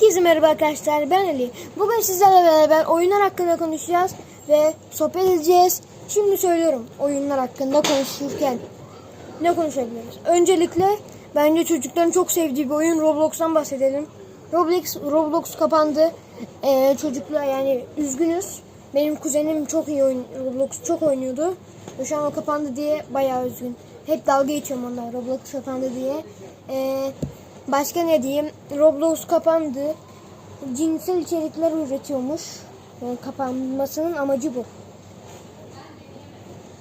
Herkese merhaba arkadaşlar ben Ali. Bugün sizlerle beraber oyunlar hakkında konuşacağız ve sohbet edeceğiz. Şimdi söylüyorum oyunlar hakkında konuşurken ne konuşabiliriz? Öncelikle bence çocukların çok sevdiği bir oyun Roblox'tan bahsedelim. Roblox Roblox kapandı. Ee, çocuklar yani üzgünüz. Benim kuzenim çok iyi oyun Roblox çok oynuyordu. Şu an o kapandı diye bayağı üzgün. Hep dalga geçiyorum onlar Roblox kapandı diye. Ee, başka ne diyeyim? Roblox kapandı. Cinsel içerikler üretiyormuş. Yani kapanmasının amacı bu.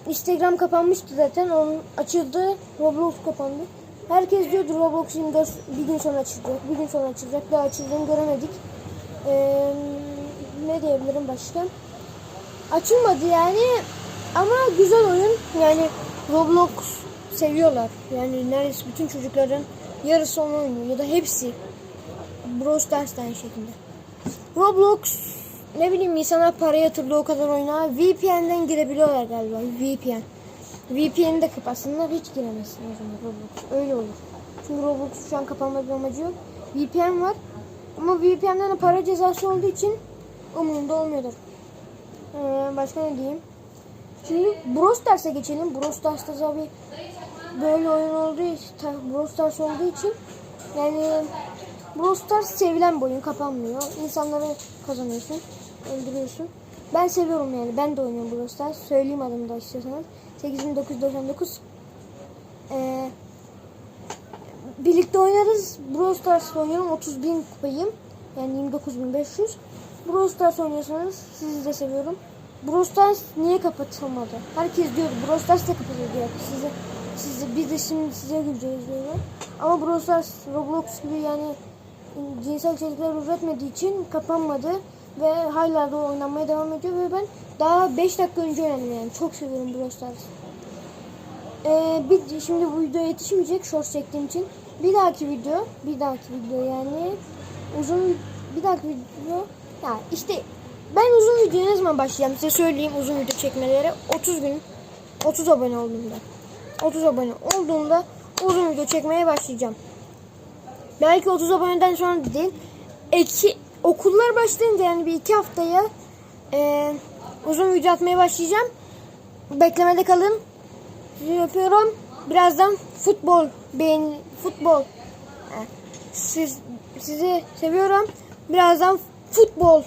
Instagram kapanmıştı zaten. Onun açıldı. Roblox kapandı. Herkes diyordu Roblox 24 bir gün sonra açılacak. Bir gün sonra açılacak. Daha açıldığını göremedik. Ee, ne diyebilirim başka? Açılmadı yani. Ama güzel oyun. Yani Roblox seviyorlar. Yani neredeyse bütün çocukların yarısı onu oynuyor. Ya da hepsi. Brawl Stars da şekilde. Roblox ne bileyim insanlar para yatırdı o kadar oyuna. VPN'den girebiliyorlar galiba. VPN. VPN'i de kapatsınlar hiç giremezsin o zaman Roblox. Öyle olur. Çünkü Roblox şu an kapanma bir amacı yok. VPN var. Ama VPN'den de para cezası olduğu için umurumda olmuyordur. Ee, başka ne diyeyim? Şimdi Brawl Stars'a geçelim. Brawl Stars'ta tabii böyle oyun olduğu için, Brawl Stars olduğu için yani Brawl Stars sevilen bir oyun kapanmıyor. İnsanları kazanıyorsun, öldürüyorsun. Ben seviyorum yani. Ben de oynuyorum Brawl Stars. Söyleyeyim adını da istiyorsanız. 8999 ee, birlikte oynarız. Brawl Stars oynuyorum. 30 bin kupayım. Yani 29.500. Brawl Stars oynuyorsanız sizi de seviyorum. Brawl Stars niye kapatılmadı? Herkes diyor Brawl Stars da kapatıldı diyor. Size, size, biz de şimdi size güleceğiz diyorlar. Ama Brawl Stars Roblox gibi yani cinsel içerikler üretmediği için kapanmadı. Ve hala da oynanmaya devam ediyor ve ben daha 5 dakika önce oynadım yani. Çok seviyorum Brawl Stars. Ee, bir, şimdi bu video yetişmeyecek short çektiğim için. Bir dahaki video, bir dahaki video yani uzun bir dahaki video. Ya işte ben uzun videoya ne zaman başlayacağım size söyleyeyim uzun video çekmelere 30 gün 30 abone olduğumda 30 abone olduğumda uzun video çekmeye başlayacağım. Belki 30 aboneden sonra değil. Eki, okullar başlayınca yani bir iki haftaya e, uzun video atmaya başlayacağım. Beklemede kalın. Sizi yapıyorum. Birazdan futbol beğen futbol. Siz sizi seviyorum. Birazdan futbol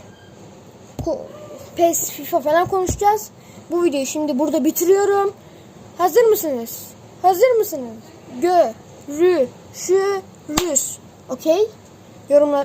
PES, FIFA falan konuşacağız. Bu videoyu şimdi burada bitiriyorum. Hazır mısınız? Hazır mısınız? Gö, rü, şu, rüs. Okey? Yorumlar